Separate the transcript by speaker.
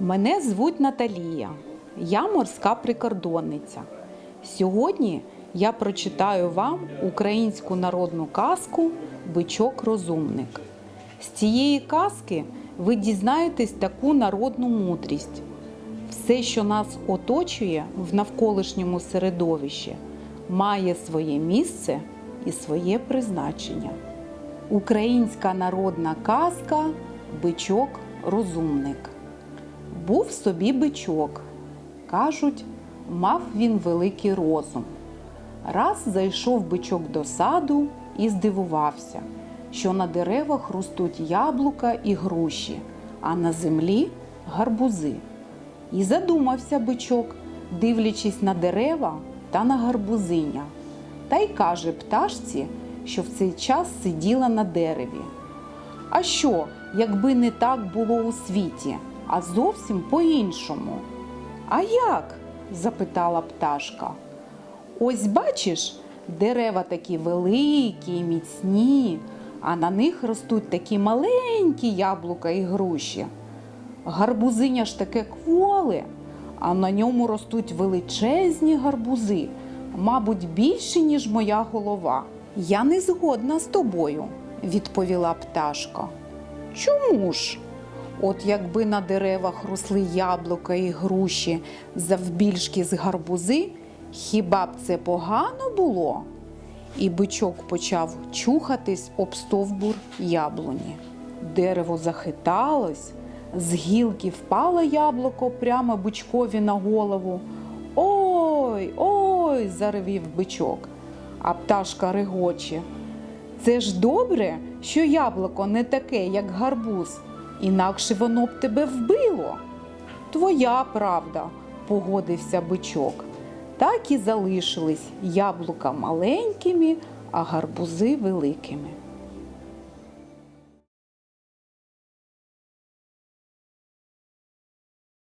Speaker 1: Мене звуть Наталія. Я морська прикордонниця. Сьогодні я прочитаю вам українську народну казку Бичок розумник. З цієї казки ви дізнаєтесь таку народну мудрість. Все, що нас оточує в навколишньому середовищі, має своє місце і своє призначення. Українська народна казка Бичок розумник. Був собі бичок. Кажуть, мав він великий розум. Раз зайшов бичок до саду і здивувався, що на деревах ростуть яблука і груші, а на землі гарбузи. І задумався бичок, дивлячись на дерева та на гарбузиня. Та й каже пташці, що в цей час сиділа на дереві. А що, якби не так було у світі, а зовсім по-іншому? А як? запитала пташка. Ось бачиш, дерева такі великі і міцні, а на них ростуть такі маленькі яблука і груші. Гарбузиня ж таке кволе, а на ньому ростуть величезні гарбузи, мабуть, більші, ніж моя голова. Я не згодна з тобою, відповіла пташка. Чому ж? От якби на деревах росли яблука і груші завбільшки з гарбузи, хіба б це погано було? І бичок почав чухатись об стовбур яблуні. Дерево захиталось, з гілки впало яблуко прямо бичкові на голову. Ой, ой, заревів бичок, а пташка регоче. Це ж добре, що яблуко не таке, як гарбуз, інакше воно б тебе вбило. Твоя правда, погодився бичок. Так і залишились яблука маленькими, а гарбузи великими.